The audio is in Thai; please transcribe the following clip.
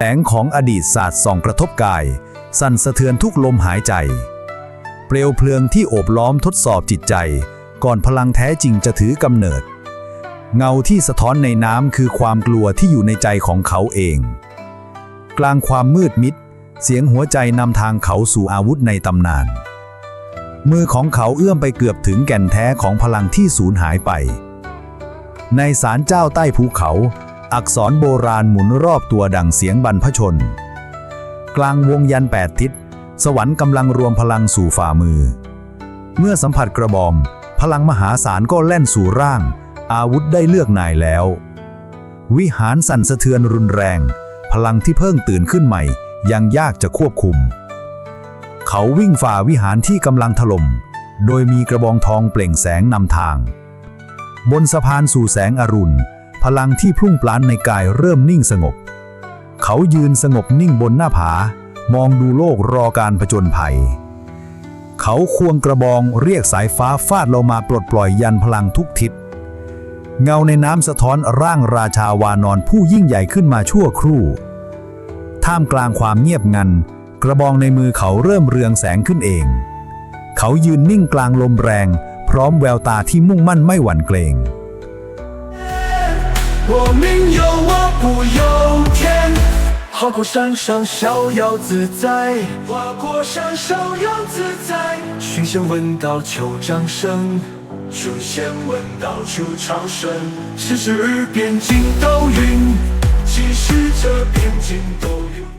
แสงของอดีตศาสตร์ส่องกระทบกาย สั่นสะเทือนทุกลมหายใจ เปลวเพลิงที่โอบล้อมทดสอบจิตใจ ก่อนพลังแท้จริงจะถือกำเนิด เงาที่สะท้อนในน้ำคือความกลัวที่อยู่ในใจของเขาเอง กลางความมืดมิด เสียงหัวใจนำทางเขาสู่อาวุธในตำนาน มือของเขาเอื้อมไปเกือบถึงแก่นแท้ของพลังที่สูญหายไป ในศาลเจ้าใต้ภูเขา อักษรโบราณหมุนรอบตัวดังเสียงบรรพชน กลางวงยันแปดทิศ สวรรค์กำลังรวมพลังสู่ฝ่ามือ เมื่อสัมผัสกระบอม พลังมหาศาลก็แล่นสู่ร่าง อาวุธได้เลือกนายแล้ว วิหารสั่นสะเทือนรุนแรง พลังที่เพิ่งตื่นขึ้นใหม่ ยังยากจะควบคุม เขาวิ่งฝ่าวิหารที่กำลังถล่มโดยมีกระบองทองเปล่งแสงนำทาง บนสะพานสู่แสงอรุณ พลังที่พรุ่งปลานในกายเริ่มนิ่งสงบ เขายืนสงบนิ่งบนหน้าผา มองดูโลกรอการผจญภัย เขาควงกระบองเรียกสายฟ้าฟาดลงมาปลดปล่อยยันพลังทุกทิศ เงาในน้ำสะท้อนร่างราชาวานอนผู้ยิ่งใหญ่ขึ้นมาชั่วครู่ ท่ามกลางความเงียบงัน กระบองในมือเขาเริ่มเรืองแสงขึ้นเอง เขายืนนิ่งกลางลมแรง พร้อมแววตาที่มุ่งมั่นไม่หวั่นเกรง 我命由我不由天，划过山上逍遥自在，跨过山逍遥自在。寻仙问道求长生，寻仙问道求长生。世事耳边惊斗云，